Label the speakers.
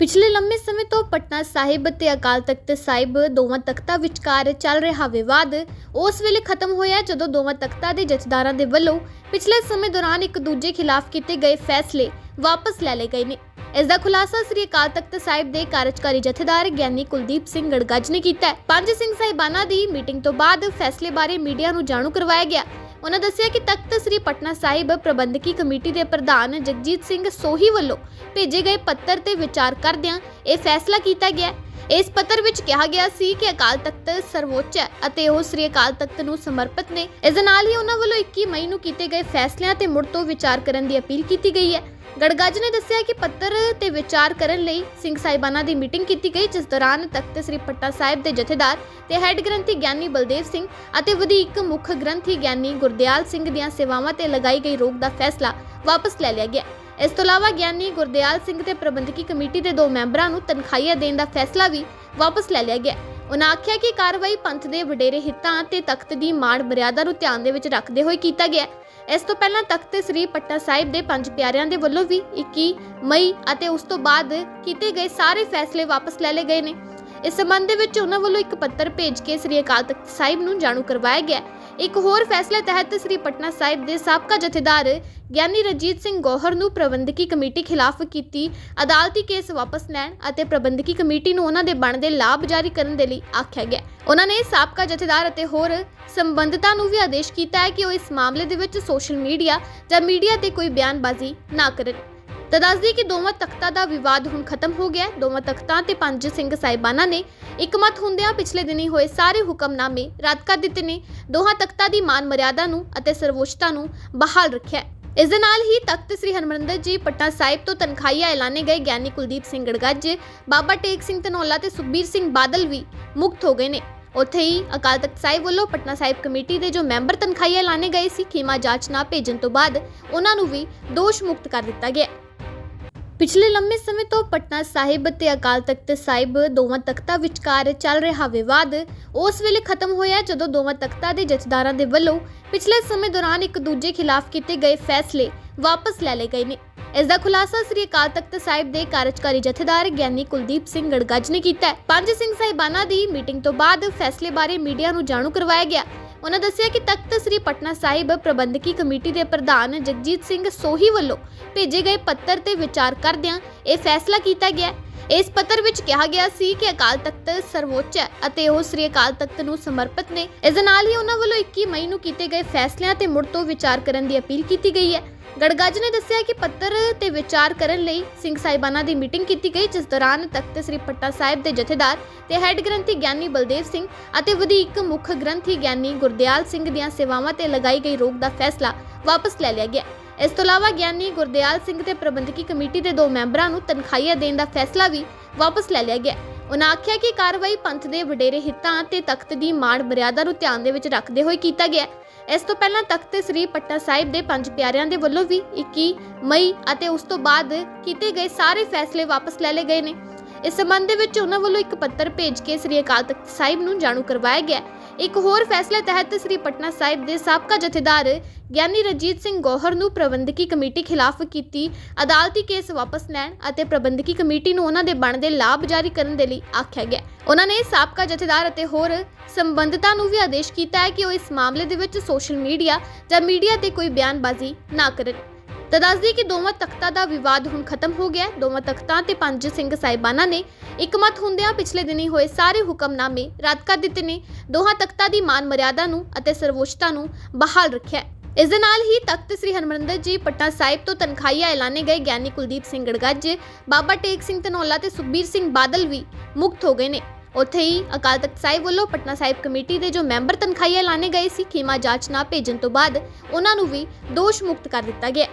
Speaker 1: ਪਿਛਲੇ ਲੰਮੇ ਸਮੇਂ ਤੋਂ ਪਟਨਾ ਸਾਹਿਬ ਅਤੇ ਅਕਾਲ ਤਖਤ ਸਾਹਿਬ ਦੋਵਾਂ ਤਖਤਾਂ ਵਿਚਕਾਰ ਚੱਲ ਰਿਹਾ ਵਿਵਾਦ, ਉਸ ਵੇਲੇ ਖਤਮ ਹੋਇਆ ਜਦੋਂ ਦੋਵਾਂ ਤਖਤਾਂ ਦੇ ਜਥੇਦਾਰਾਂ ਦੇ ਵੱਲੋਂ ਪਿਛਲੇ ਸਮੇਂ ਦੌਰਾਨ ਇੱਕ ਦੂਜੇ ਖਿਲਾਫ ਕੀਤੇ ਗਏ ਫੈਸਲੇ ਵਾਪਸ ਲੈ ਲਏ ਗਏ ਨੇ। ਇਸ ਦਾ ਖੁਲਾਸਾ ਸ੍ਰੀ ਅਕਾਲ ਤਖਤ ਸਾਹਿਬ ਦੇ ਕਾਰਜਕਾਰੀ ਜਥੇਦਾਰ ਗਿਆਨੀ ਕੁਲਦੀਪ ਸਿੰਘ ਗੜਗੱਜ ਨੇ ਕੀਤਾ ਪੰਜ ਸਿੰਘ ਸਾਹਿਬਾਨਾਂ ਦੀ ਮੀਟਿੰਗ ਤੋਂ ਬਾਅਦ ਫੈਸਲੇ ਬਾਰੇ ਮੀਡੀਆ ਨੂੰ ਜਾਣੂ ਕਰਵਾਇਆ ਗਿਆ। ਉਹਨਾਂ ਦੱਸਿਆ ਕਿ ਤਖਤ ਸ੍ਰੀ ਪਟਨਾ ਸਾਹਿਬ ਪ੍ਰਬੰਧਕੀ ਕਮੇਟੀ ਦੇ ਪ੍ਰਧਾਨ ਜਗਜੀਤ ਸਿੰਘ ਸੋਹੀ ਵੱਲੋਂ ਭੇਜੇ ਗਏ ਪੱਤਰ ਤੇ ਵਿਚਾਰ ਕਰਦਿਆਂ ਇਹ ਫੈਸਲਾ ਕੀਤਾ ਗਿਆ ਇਸ ਪੱਤਰ ਵਿੱਚ ਕਿਹਾ ਗਿਆ ਸੀ ਕਿ ਅਕਾਲ ਤਖਤ ਸਰਵੋੱਚ ਹੈ ਅਤੇ ਉਹ ਸ੍ਰੀ ਅਕਾਲ ਤਖਤ ਨੂੰ ਸਮਰਪਿਤ ਨੇ। ਇਸ ਦੇ ਨਾਲ ਹੀ ਉਹਨਾਂ ਵੱਲੋਂ 21 ਮਈ ਨੂੰ ਕੀਤੇ ਗਏ ਫੈਸਲਿਆਂ ਤੇ ਮੁੜ ਤੋਂ ਵਿਚਾਰ ਕਰਨ ਦੀ ਅਪੀਲ ਕੀਤੀ ਗਈ ਹੈ। ਗੜਗੱਜ ਨੇ ਦੱਸਿਆ ਕਿ ਪੱਤਰ ਤੇ ਵਿਚਾਰ ਕਰਨ ਲਈ ਸਿੰਘ ਸਾਹਿਬਾਨਾਂ ਦੀ ਮੀਟਿੰਗ ਕੀਤੀ ਗਈ, ਜਿਸ ਦੌਰਾਨ ਤਖਤ ਸ੍ਰੀ ਪੱਟਾ ਸਾਹਿਬ ਦੇ ਜਥੇਦਾਰ ਤੇ ਹੈੱਡ ਗ੍ਰੰਥੀ ਗਿਆਨੀ ਬਲਦੇਵ ਸਿੰਘ ਅਤੇ ਵਧੀਕ ਮੁੱਖ ਗ੍ਰੰਥੀ ਗਿਆਨੀ ਗੁਰਦਿਆਲ ਸਿੰਘ ਦੀਆਂ ਸੇਵਾਵਾਂ ਤੇ ਲਗਾਈ ਗਈ ਰੋਕ ਦਾ ਫੈਸਲਾ ਵਾਪਸ ਲੈ ਲਿਆ ਗਿਆ। ਇਸ ਤੋਂ ਇਲਾਵਾ ਗਿਆਨੀ ਗੁਰਦਿਆਲ ਸਿੰਘ ਤੇ ਪ੍ਰਬੰਧਕੀ ਕਮੇਟੀ ਦੇ ਦੋ ਮੈਂਬਰਾਂ ਨੂੰ ਤਨਖਾਹੀਆਂ ਦੇਣ ਦਾ ਫੈਸਲਾ ਵੀ ਵਾਪਸ ਲੈ ਲਿਆ ਗਿਆ। ਉਹਨਾਂ ਆਖਿਆ ਕਿ ਕਾਰਵਾਈ ਪੰਥ ਦੇ ਵਡੇਰੇ ਹਿੱਤਾਂ ਤੇ ਤਖਤ ਦੀ ਮਾਣ ਮਰਿਆਦਾ ਨੂੰ ਧਿਆਨ ਦੇ ਵਿੱਚ ਰੱਖਦੇ ਹੋਏ ਕੀਤਾ ਗਿਆ। ਇਸ ਤੋਂ ਪਹਿਲਾਂ ਤਖਤ ਸ੍ਰੀ ਪਟਨਾ ਸਾਹਿਬ ਦੇ ਪੰਜ ਪਿਆਰਿਆਂ ਦੇ ਵੱਲੋਂ ਵੀ 21 ਮਈ ਅਤੇ ਉਸ ਤੋਂ ਬਾਅਦ ਕੀਤੇ ਗਏ ਸਾਰੇ ਫੈਸਲੇ ਵਾਪਸ ਲੈ ਲਏ ਗਏ ਨੇ। ਇਸ ਸੰਬੰਧ ਦੇ ਵਿੱਚ ਉਹਨਾਂ ਵੱਲੋਂ ਇੱਕ ਪੱਤਰ ਭੇਜ ਕੇ ਸ੍ਰੀ ਅਕਾਲ ਤਖਤ ਸਾਹਿਬ ਨੂੰ ਜਾਣੂ ਕਰਵਾਇਆ ਗਿਆ। ਇੱਕ ਹੋਰ ਫੈਸਲੇ ਤਹਿਤ ਸ੍ਰੀ ਪਟਨਾ ਸਾਹਿਬ ਦੇ ਸਾਬਕਾ ਜਥੇਦਾਰ ਗਿਆਨੀ ਰਜੀਤ ਸਿੰਘ ਗੋਹਰ ਨੂੰ ਪ੍ਰਬੰਧਕੀ ਕਮੇਟੀ ਖਿਲਾਫ ਕੀਤੀ ਅਦਾਲਤੀ ਕੇਸ ਵਾਪਸ ਲੈਣ ਅਤੇ ਪ੍ਰਬੰਧਕੀ ਕਮੇਟੀ ਨੂੰ ਉਹਨਾਂ ਦੇ ਬਣਦੇ ਲਾਭ ਜਾਰੀ ਕਰਨ ਦੇ ਲਈ ਆਖਿਆ ਗਿਆ। ਉਹਨਾਂ ਨੇ ਸਾਬਕਾ ਜਥੇਦਾਰ ਅਤੇ ਹੋਰ ਸੰਬੰਧਤਾਂ ਨੂੰ ਵੀ ਆਦੇਸ਼ ਕੀਤਾ ਹੈ ਕਿ ਉਹ ਇਸ ਮਾਮਲੇ ਦੇ ਵਿੱਚ ਸੋਸ਼ਲ ਮੀਡੀਆ ਜਾਂ ਮੀਡੀਆ ਤੇ ਕੋਈ ਬਿਆਨਬਾਜ਼ੀ ਨਾ ਕਰਨ। ਤਾਂ ਦੱਸਦੀ ਕਿ ਦੋਵਾਂ ਤਖਤਾਂ ਦਾ ਵਿਵਾਦ ਹੁਣ ਖਤਮ ਹੋ ਗਿਆ ਹੈ। ਦੋਵਾਂ ਤਖਤਾਂ ਤੇ ਪੰਜ ਸਿੰਘ ਸਾਹਿਬਾਨਾਂ ਨੇ ਇਕਮਤ ਹੁੰਦਿਆਂ ਪਿਛਲੇ ਦਿਨੀ ਹੋਏ ਸਾਰੇ ਹੁਕਮਨਾਮੇ ਰੱਦ ਕਰ ਦਿੱਤੇ ਨੇ। ਦੋਹਾਂ ਤਖਤਾਂ ਦੀ ਮਾਨ ਮਰਿਆਦਾ ਨੂੰ ਅਤੇ ਸਰਵੋੱਚਤਾ ਨੂੰ ਬਹਾਲ ਰੱਖਿਆ ਹੈ। ਇਸ ਦੇ ਨਾਲ ਹੀ ਤਖਤ ਸ੍ਰੀ ਹਰਮੰਦਰ ਜੀ ਪਟਨਾ ਸਾਹਿਬ ਤੋਂ ਤਨਖਾਹੀਆਂ ਐਲਾਨੇ ਗਏ ਗਿਆਨੀ ਕੁਲਦੀਪ ਸਿੰਘ ਗੜਗੱਜ, ਬਾਬਾ ਟੇਕ ਸਿੰਘ ਧਨੌਲਾ ਤੇ ਸੁਖਬੀਰ ਸਿੰਘ ਬਾਦਲ ਵੀ ਮੁਕਤ ਹੋ ਗਏ ਨੇ। ਉੱਥੇ ਹੀ ਅਕਾਲ ਤਖਤ ਸਾਹਿਬ ਵੱਲੋਂ ਪਟਨਾ ਸਾਹਿਬ ਕਮੇਟੀ ਦੇ ਜੋ ਮੈਂਬਰ ਤਨਖਾਹੀਆਂ ਐਲਾਨੇ ਗਏ ਸੀ, ਖੀਮਾ ਜਾਂਚ ਨਾ ਭੇਜਣ ਤੋਂ ਬਾਅਦ ਉਹਨਾਂ ਨੂੰ ਵੀ ਦੋਸ਼ ਮੁਕਤ ਕਰ ਦਿੱਤਾ ਗਿਆ ਪਿਛਲੇ ਲੰਮੇ ਸਮੇਂ ਤੋਂ ਪਟਨਾ ਸਾਹਿਬ ਤੇ ਅਕਾਲ ਤਖਤ ਸਾਹਿਬ ਦੋਵਾਂ ਤਖਤਾਂ ਵਿਚਕਾਰ ਚੱਲ ਰਿਹਾ ਵਿਵਾਦ, ਉਸ ਵੇਲੇ ਖਤਮ ਹੋਇਆ ਜਦੋਂ ਦੋਵਾਂ ਤਖਤਾਂ ਦੇ ਜਥੇਦਾਰਾਂ ਦੇ ਵੱਲੋਂ ਪਿਛਲੇ ਸਮੇਂ ਦੌਰਾਨ ਇੱਕ ਦੂਜੇ ਖਿਲਾਫ ਕੀਤੇ ਗਏ ਫੈਸਲੇ ਵਾਪਸ ਲੈ ਲਏ ਗਏ ਨੇ। ਇਸ ਦਾ ਖੁਲਾਸਾ ਸ੍ਰੀ ਅਕਾਲ ਤਖਤ ਸਾਹਿਬ ਦੇ ਕਾਰਜਕਾਰੀ ਜਥੇਦਾਰ ਗਿਆਨੀ ਕੁਲਦੀਪ ਸਿੰਘ ਗੜਗੱਜ ਨੇ ਕੀਤਾ। ਹੈ ਪੰਜ ਸਿੰਘ ਸਾਹਿਬਾਨਾਂ ਦੀ ਮੀਟਿੰਗ ਤੋਂ ਬਾਅਦ ਫੈਸਲੇ ਬਾਰੇ ਮੀਡੀਆ ਨੂੰ ਜਾਣੂ ਕਰਵਾਇਆ ਗਿਆ। ਉਹਨਾਂ ਦੱਸਿਆ ਕਿ ਤਖਤ ਸ੍ਰੀ ਪਟਨਾ ਸਾਹਿਬ ਪ੍ਰਬੰਧਕੀ ਕਮੇਟੀ ਦੇ ਪ੍ਰਧਾਨ ਜਗਜੀਤ ਸਿੰਘ ਸੋਹੀ ਵੱਲੋਂ ਭੇਜੇ ਗਏ ਪੱਤਰ ਤੇ ਵਿਚਾਰ ਕਰਦਿਆਂ ਇਹ ਫੈਸਲਾ ਕੀਤਾ ਗਿਆ ਹੈ। ਇਸ ਪੱਤਰ ਵਿੱਚ ਕਿਹਾ ਗਿਆ ਸੀ ਕਿ ਅਕਾਲ ਤਖਤ ਸਰਵੋੱਚ ਹੈ ਅਤੇ ਉਹ ਸ੍ਰੀ ਅਕਾਲ ਤਖਤ ਨੂੰ ਸਮਰਪਿਤ ਨੇ। ਇਸ ਦੇ ਨਾਲ ਹੀ ਉਹਨਾਂ ਵੱਲੋਂ 21 ਮਈ ਨੂੰ ਕੀਤੇ ਗਏ ਫੈਸਲਿਆਂ ਤੇ ਮੁੜ ਤੋਂ ਵਿਚਾਰ ਕਰਨ ਦੀ ਅਪੀਲ ਕੀਤੀ ਗਈ ਹੈ। ਗੜਗੱਜ ਨੇ ਦੱਸਿਆ ਕਿ ਪੱਤਰ ਤੇ ਵਿਚਾਰ ਕਰਨ ਲਈ ਸਿੰਘ ਸਾਹਿਬਾਨਾਂ ਦੀ ਮੀਟਿੰਗ ਕੀਤੀ ਗਈ, ਜਿਸ ਦੌਰਾਨ ਤਖਤ ਸ੍ਰੀ ਪੱਟਾ ਸਾਹਿਬ ਦੇ ਜਥੇਦਾਰ ਤੇ ਹੈੱਡ ਗ੍ਰੰਥੀ ਗਿਆਨੀ ਬਲਦੇਵ ਸਿੰਘ ਅਤੇ ਵਧੀਕ ਮੁੱਖ ਗ੍ਰੰਥੀ ਗਿਆਨੀ ਗੁਰਦਿਆਲ ਸਿੰਘ ਦੀਆਂ ਸੇਵਾਵਾਂ ਤੇ ਲਗਾਈ ਗਈ ਰੋਕ ਦਾ ਫੈਸਲਾ ਵਾਪਸ ਲੈ ਲਿਆ ਗਿਆ। ਇਸ ਤੋਂ ਇਲਾਵਾ ਗਿਆਨੀ ਗੁਰਦਿਆਲ ਸਿੰਘ ਤੇ ਪ੍ਰਬੰਧਕੀ ਕਮੇਟੀ ਦੇ ਦੋ ਮੈਂਬਰਾਂ ਨੂੰ ਤਨਖਾਹੀਆਂ ਦੇਣ ਦਾ ਫੈਸਲਾ ਵੀ ਵਾਪਸ ਲੈ ਲਿਆ ਗਿਆ। ਉਨ੍ਹਾਂ ਆਖਿਆ ਕਿ ਕਾਰਵਾਈ ਪੰਥ ਦੇ ਵਡੇਰੇ ਹਿੱਤਾਂ ਤੇ ਤਖਤ ਦੀ ਮਾਣ ਮਰਿਆਦਾ ਨੂੰ ਧਿਆਨ ਦੇ ਵਿੱਚ ਰੱਖਦੇ ਹੋਏ ਕੀਤਾ ਗਿਆ। ਇਸ ਤੋਂ ਪਹਿਲਾਂ ਤਖਤ ਸ੍ਰੀ ਪਟਨਾ ਸਾਹਿਬ ਦੇ ਪੰਜ ਪਿਆਰਿਆਂ ਦੇ ਵੱਲੋਂ ਵੀ 21 ਮਈ ਅਤੇ ਉਸ ਤੋਂ ਬਾਅਦ ਕੀਤੇ ਗਏ ਸਾਰੇ ਫੈਸਲੇ ਵਾਪਸ ਲੈ ਲਏ ਗਏ ਨੇ। ਇਸ ਸੰਬੰਧ ਦੇ ਵਿੱਚ ਉਹਨਾਂ ਵੱਲੋਂ ਇੱਕ ਪੱਤਰ ਭੇਜ ਕੇ ਸ੍ਰੀ ਅਕਾਲ ਤਖਤ ਸਾਹਿਬ ਨੂੰ ਜਾਣੂ ਕਰਵਾਇਆ ਗਿਆ। ਇੱਕ ਹੋਰ ਫੈਸਲੇ ਤਹਿਤ ਸ੍ਰੀ ਪਟਨਾ ਸਾਹਿਬ ਦੇ ਸਾਬਕਾ ਜਥੇਦਾਰ ਗਿਆਨੀ ਰਜੀਤ ਸਿੰਘ ਗੋਹਰ ਨੂੰ ਪ੍ਰਬੰਧਕੀ ਕਮੇਟੀ ਖਿਲਾਫ ਕੀਤੀ, ਅਦਾਲਤੀ ਕੇਸ ਵਾਪਸ ਲੈਣ ਅਤੇ ਪ੍ਰਬੰਧਕੀ ਕਮੇਟੀ ਨੂੰ ਉਹਨਾਂ ਦੇ ਬਣਦੇ ਲਾਭ ਜਾਰੀ ਕਰਨ ਦੇ ਲਈ ਆਖਿਆ ਗਿਆ। ਉਹਨਾਂ ਨੇ ਸਾਬਕਾ ਜਥੇਦਾਰ ਅਤੇ ਹੋਰ ਸੰਬੰਧਤਾਂ ਨੂੰ ਵੀ ਆਦੇਸ਼ ਕੀਤਾ ਹੈ ਕਿ ਉਹ ਇਸ ਮਾਮਲੇ ਦੇ ਵਿੱਚ ਸੋਸ਼ਲ ਮੀਡੀਆ ਜਾਂ ਮੀਡੀਆ ਤੇ ਕੋਈ ਬਿਆਨਬਾਜ਼ੀ ਨਾ ਕਰਨ। ਤਾਂ ਦੱਸਦੀ ਕਿ ਦੋਵਾਂ ਤਖਤਾਂ ਦਾ ਵਿਵਾਦ ਹੁਣ ਖਤਮ ਹੋ ਗਿਆ ਹੈ। ਦੋਵਾਂ ਤਖਤਾਂ ਤੇ ਪੰਜ ਸਿੰਘ ਸਾਹਿਬਾਨਾਂ ਨੇ ਇਕਮਤ ਹੁੰਦਿਆਂ ਪਿਛਲੇ ਦਿਨੀ ਹੋਏ ਸਾਰੇ ਹੁਕਮਨਾਮੇ ਰੱਦ ਕਰ ਦਿੱਤੇ ਨੇ। ਦੋਹਾਂ ਤਖਤਾਂ ਦੀ ਮਾਨ ਮਰਿਆਦਾ ਨੂੰ ਅਤੇ ਸਰਵੋੱਚਤਾ ਨੂੰ ਬਹਾਲ ਰੱਖਿਆ ਹੈ। ਇਸ ਦੇ ਨਾਲ ਹੀ ਤਖਤ ਸ੍ਰੀ ਹਰਮੰਦਰ ਜੀ ਪਟਨਾ ਸਾਹਿਬ ਤੋਂ ਤਨਖਾਹੀਆਂ ਐਲਾਨੇ ਗਏ ਗਿਆਨੀ ਕੁਲਦੀਪ ਸਿੰਘ ਗੜਗੱਜ, ਬਾਬਾ ਟੇਕ ਸਿੰਘ ਧਨੌਲਾ ਤੇ ਸੁਖਬੀਰ ਸਿੰਘ ਬਾਦਲ ਵੀ ਮੁਕਤ ਹੋ ਗਏ ਨੇ। ਉੱਥੇ ਹੀ ਅਕਾਲ ਤਖਤ ਸਾਹਿਬ ਵੱਲੋਂ ਪਟਨਾ ਸਾਹਿਬ ਕਮੇਟੀ ਦੇ ਜੋ ਮੈਂਬਰ ਤਨਖਾਹੀਆਂ ਐਲਾਨੇ ਗਏ ਸੀ, ਖੀਮਾ ਜਾਂਚ ਨਾ ਭੇਜਣ ਤੋਂ ਬਾਅਦ ਉਹਨਾਂ ਨੂੰ ਵੀ ਦੋਸ਼ ਮੁਕਤ ਕਰ ਦਿੱਤਾ ਗਿਆ